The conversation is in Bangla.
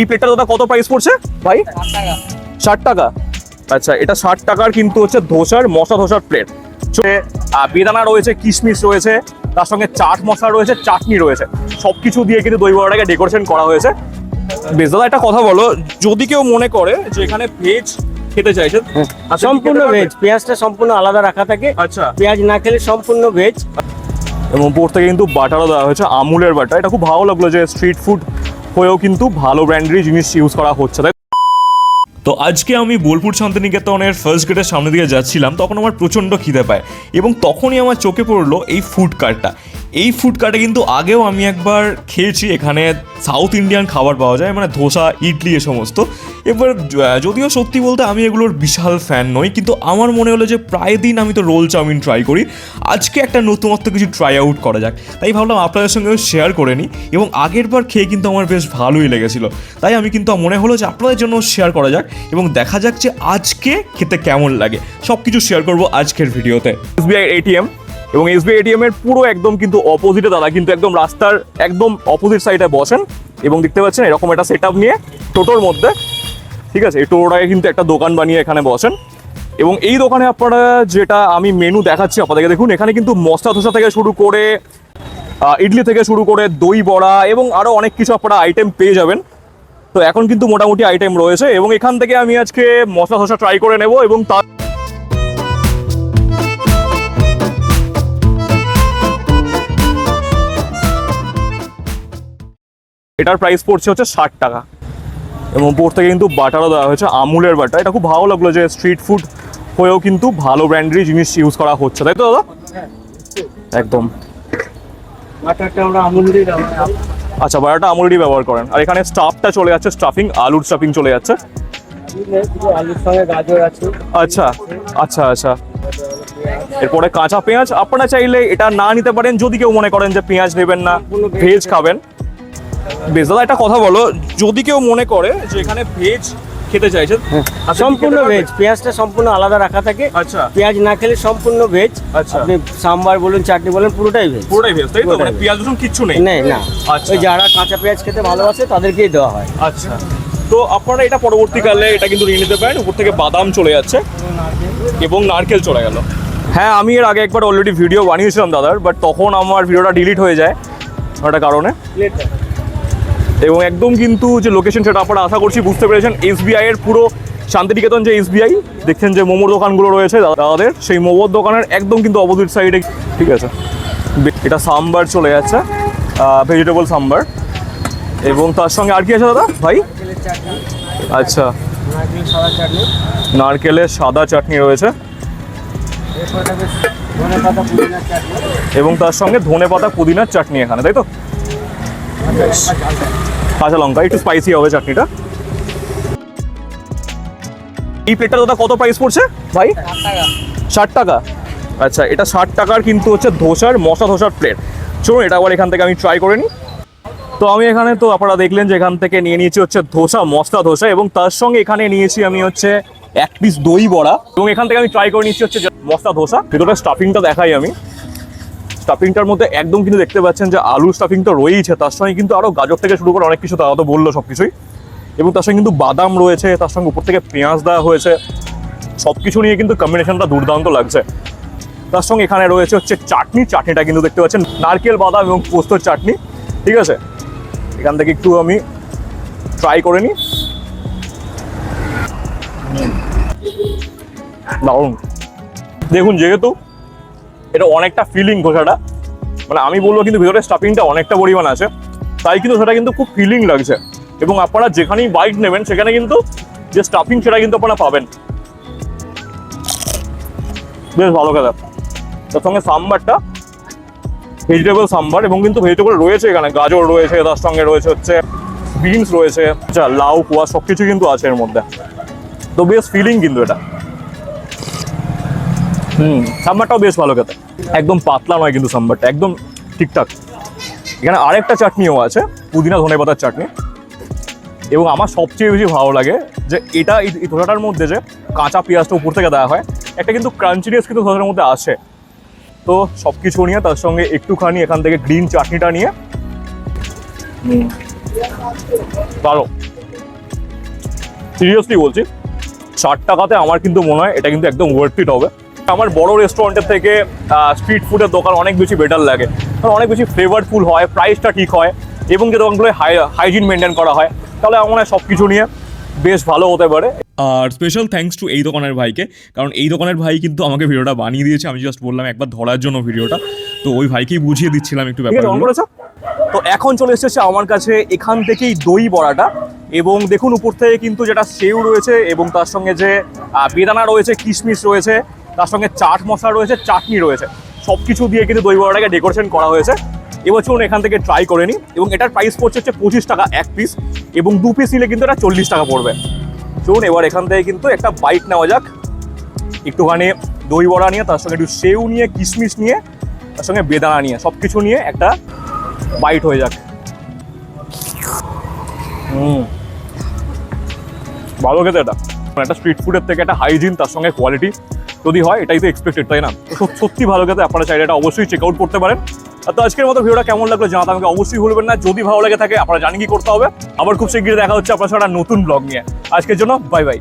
এই প্লেটটা দাদা কত প্রাইস পড়ছে? ভাই? ষাট টাকা। আচ্ছা এটা ষাট টাকার কিন্তু হচ্ছে ধোসার মশা ধোসার প্লেট বেদানা রয়েছে কিশমিশ রয়েছে তার সঙ্গে চাট মশলা রয়েছে চাটনি রয়েছে। সবকিছু দিয়ে কিন্তু দই বড়াটাকে ডেকোরেশন করা হয়েছে। বেশ দাদা একটা কথা বলো যদি কেউ মনে করে যে এখানে ভেজ খেতে চাইছে আচ্ছা, সম্পূর্ণ ভেজ পেঁয়াজটা সম্পূর্ণ আলাদা রাখা থাকে। আচ্ছা। পেঁয়াজ না খেলে সম্পূর্ণ ভেজ এবং উপর থেকে কিন্তু বাটারও দেওয়া হয়েছে আমুলের বাটার। এটা খুব ভালো লাগল যে স্ট্রিট ফুড হয়েও কিন্তু ভালো ব্র্যান্ডেরই জিনিস ইউজ করা হচ্ছে, তাই তো আজকে আমি বোলপুর শান্তিনিকেতনের ফার্স্ট গেটের সামনে দিয়ে যাচ্ছিলাম, তখন আমার প্রচণ্ড খিদে পায় এবং তখনই আমার চোখে পড়ল এই ফুড কার্টটা এই ফুড কার্টে কিন্তু আগেও আমি একবার খেয়েছি, এখানে সাউথ ইন্ডিয়ান খাবার পাওয়া যায় মানে ধোসা, ইডলি এ সমস্ত। এবার যদিও সত্যি বলতে আমি এগুলোর বিশাল ফ্যান নই, কিন্তু আমার মনে হলো যে প্রায় দিন আমি তো রোল চাউমিন ট্রাই করি। আজকে একটা নতুনত্ব কিছু ট্রাই আউট করা যাক। তাই ভাবলাম আপনাদের সঙ্গেও শেয়ার করে নিই, এবং আগের বার খেয়ে কিন্তু আমার বেশ ভালোই লেগেছিল। তাই আমি কিন্তু মনে হলো যে আপনাদের জন্য শেয়ার করা যাক, এবং দেখা যাক যে আজকে খেতে কেমন লাগে। সব কিছু শেয়ার করব আজকের ভিডিওতে। এসবিআই এটিএম এবং এসবিআই এটিএম এর পুরো একদম কিন্তু অপোজিটে দাদা, কিন্তু একদম রাস্তার একদম অপোজিট সাইডে বসেন, এবং দেখতে পাচ্ছেন এরকম একটা সেট নিয়ে টোটোর মধ্যে ঠিক আছে? এই টোটোটাকে কিন্তু একটা দোকান বানিয়ে এখানে বসেন। এবং এই দোকানে আপনারা যেটা আমি মেনু দেখাচ্ছি, আপনাদেরকে দেখুন, এখানে কিন্তু মশলা ধোসা থেকে শুরু করে ইডলি থেকে শুরু করে দই বড়া এবং আরও অনেক কিছু আপনারা আইটেম পেয়ে যাবেন। তো এখন কিন্তু মোটামুটি আইটেম রয়েছে এবং এখান থেকে আমি আজকে মশলা ধোসা ট্রাই করে নেব এবং তার এটার প্রাইস পড়ছে হচ্ছে ষাট টাকা। এবং উপর থেকে কিন্তু বাটারও দেওয়া হয়েছে আমুলের বাটার। এটা খুব ভালো লাগল যে স্ট্রিট ফুড হয়েও কিন্তু ভালো ব্র্যান্ডেরই জিনিস ইউজ করা হচ্ছে তাই তো দাদা? একদম। আমুল দিয়ে আচ্ছা বাটারটা আমুলেরই ব্যবহার করেন। আর এখানে স্টাফটা চলে যাচ্ছে স্টাফিং আলুর স্টাফিং চলে যাচ্ছে। আচ্ছা আচ্ছা আচ্ছা। এরপরে কাঁচা পেঁয়াজ আপনারা চাইলে এটা না নিতে পারেন যদি কেউ মনে করেন যে পেঁয়াজ নেবেন না ভেজ খাবেন। বেশ দাদা একটা কথা বলো। যদি কেউ মনে করে যে এখানে ভেজ খেতে চাইছে আচ্ছা, সম্পূর্ণ ভেজ পেঁয়াজটা সম্পূর্ণ আলাদা রাখা থাকে। আচ্ছা। পেঁয়াজ না খেলে সম্পূর্ণ ভেজ। আচ্ছা। আপনি সাম্বার বলুন চাটনি বলুন পুরোটাই ভেজ। পুরোটাই ভেজ তাই তো? মানে পেঁয়াজ রসুন কিচ্ছু নেই? নেই না। আচ্ছা। ওই যারা কাঁচা পেঁয়াজ খেতে ভালোবাসে তাদেরকেই দেওয়া হয়। আচ্ছা। তো আপনারা এটা পরবর্তীকালে এটা কিন্তু নিয়ে নিতে পারেন। উপর থেকে বাদাম চলে যাচ্ছে এবং নারকেল চলে গেল। হ্যাঁ আমি এর আগে একবার অলরেডি ভিডিও বানিয়েছিলাম দাদার বাট তখন আমার ভিডিওটা ডিলিট হয়ে যায় একটা কারণে। এবং একদম কিন্তু যে লোকেশন সেটা আপনারা আশা করছি বুঝতে পেরেছেন এসবিআই এর পুরো শান্তিনিকেতন যে এসবিআই দেখছেন যে মোমোর দোকানগুলো রয়েছে দাদা- দাদাদের সেই মোমোর দোকানের একদম কিন্তু অপোজিট সাইডে ঠিক আছে? এটা সাম্বার চলে যাচ্ছে ভেজিটেবল সাম্বার। এবং তার সঙ্গে আর কি আছে দাদা ভাই? আচ্ছা। নারকেলের সাদা চাটনি রয়েছে। এবং তার সঙ্গে ধনে পাতা পুদিনার চাটনি এখানে তাই তো? কাঁচা লঙ্কা, একটু স্পাইসি হবে চাটনিটা। এই প্লেটটা দাদা কত প্রাইস পড়ছে? ভাই? ষাট টাকা। আচ্ছা এটা ষাট টাকার কিন্তু হচ্ছে ধোসার, মশলা ধোসার প্লেট চলুন, এটা আবার এখান থেকে আমি ট্রাই করে নিই। তো আমি এখানে তো আপনারা দেখলেন যে এখান থেকে নিয়ে নিয়েছি হচ্ছে ধোসা, মশলা ধোসা, এবং তার সঙ্গে এখানে নিয়েছি আমি হচ্ছে এক পিস দই বড়া। এবং এখান থেকে আমি ট্রাই করে নিচ্ছি হচ্ছে মশলা ধোসা। ভিতরে স্টাফিংটা দেখাই আমি। স্টাফিংটার মধ্যে একদম কিন্তু দেখতে পাচ্ছেন যে আলুর স্টাফিং তো রয়েইছে, তার সঙ্গে কিন্তু আরও গাজর থেকে শুরু করে অনেক কিছু তারা তো বলল সব কিছুই এবং তার সঙ্গে কিন্তু বাদাম রয়েছে, তার সঙ্গে উপর থেকে পেঁয়াজ দেওয়া হয়েছে। সব কিছু নিয়ে কিন্তু কম্বিনেশনটা দুর্দান্ত লাগছে। তার সঙ্গে এখানে রয়েছে হচ্ছে চাটনি, চাটনিটা কিন্তু দেখতে পাচ্ছেন, নারকেল, বাদাম এবং পোস্তর চাটনি, ঠিক আছে? এখান থেকে একটু আমি ট্রাই করে নিই। দারুণ। দেখুন, যেহেতু এটা অনেকটা ফিলিং ধোসাটা মানে আমি বলব কিন্তু ভিতরে স্টাফিংটা অনেকটা পরিমাণ আছে। তাই কিন্তু সেটা কিন্তু খুব ফিলিং লাগছে। এবং আপনারা যেখানেই বাইক নেবেন, সেখানে কিন্তু যে স্টাফিং সেটা কিন্তু আপনারা পাবেন। বেশ ভালো কথা তার সঙ্গে সাম্বারটা ভেজিটেবল সাম্বার এবং কিন্তু ভেজিটেবল রয়েছে এখানে। গাজর রয়েছে তার সঙ্গে রয়েছে, হচ্ছে বিনস রয়েছে আচ্ছা লাউ কুয়া সব কিছু কিন্তু আছে এর মধ্যে। তো বেশ ফিলিং কিন্তু এটা। হুম। সাম্বারটাও বেশ ভালো খেতে। একদম পাতলা নয় কিন্তু সাম্বারটা, একদম ঠিকঠাক। এখানে আরেকটা চাটনিও আছে, পুদিনা ধনে পাতার চাটনি। এবং আমার সবচেয়ে বেশি ভালো লাগে যে এটা এই ধোসাটার মধ্যে যে কাঁচা পেঁয়াজটা উপর থেকে দেওয়া হয়, একটা কিন্তু ক্রাঞ্চিনেস কিন্তু ধোসাটার মধ্যে আসে তো সব কিছু নিয়ে তার সঙ্গে একটুখানি এখান থেকে গ্রিন চাটনিটা নিয়ে। ভালো সিরিয়াসলি বলছি ষাট টাকাতে আমার কিন্তু মনে হয় এটা কিন্তু একদম ওয়ার্থ হবে। আমার বড় রেস্টুরেন্টের থেকে স্ট্রিট ফুডের দোকান অনেক বেশি বেটার লাগে। কারণ অনেক বেশি ফ্লেভারফুল হয় প্রাইসটা ঠিক হয় এবং যে দোকানগুলো হাইজিন মেনটেন করা হয় তাহলে আমার সব কিছু নিয়ে বেশ ভালো হতে পারে। আর স্পেশাল থ্যাঙ্কস টু এই দোকানের ভাইকে কারণ এই দোকানের ভাই কিন্তু আমাকে ভিডিওটা বানিয়ে দিয়েছে আমি জাস্ট বললাম একবার ধরার জন্য ভিডিওটা। তো ওই ভাইকেই বুঝিয়ে দিচ্ছিলাম একটু করেছ তো এখন চলে এসেছে আমার কাছে এখান থেকেই দই বড়াটা এবং দেখুন উপর থেকে কিন্তু যেটা সেউ রয়েছে এবং তার সঙ্গে যে বেদানা রয়েছে কিশমিশ রয়েছে তার সঙ্গে চাট মশলা রয়েছে, চাটনি রয়েছে। সব কিছু দিয়ে কিন্তু দই বড়াটাকে ডেকোরেশন করা হয়েছে। এবার চলুন এখান থেকে ট্রাই করে নিই। এবং এটার প্রাইস পড়ছে হচ্ছে পঁচিশ টাকা এক পিস এবং দু পিস নিলে কিন্তু এটা চল্লিশ টাকা পড়বে। চলুন এবার এখান থেকে কিন্তু একটা বাইট নেওয়া যাক। একটুখানি দই বড়া নিয়ে, তার সঙ্গে একটু সেউ নিয়ে, কিশমিশ নিয়ে, তার সঙ্গে বেদানা নিয়ে সব কিছু নিয়ে একটা বাইট হয়ে যাক। হুম। ভালো খেতে এটা। মানে একটা স্ট্রিট ফুডের থেকে একটা হাইজিন তার সঙ্গে কোয়ালিটি যদি হয়, এটাই তো এক্সপেক্টেড তাই না? সত্যি ভালো খেতে আপনারা চাইলে এটা অবশ্যই চেক আউট করতে পারেন। তো আজকের মতো ভিডিওটা কেমন লাগল জানাতে আমাকে অবশ্যই ভুলবেন না। যদি ভালো লাগে থাকে, আপনারা জানি কি করতে হবে। আবার খুব শীঘ্রই দেখা হচ্ছে আপনার সাথে নতুন ব্লগ নিয়ে। আজকের জন্য বাই বাই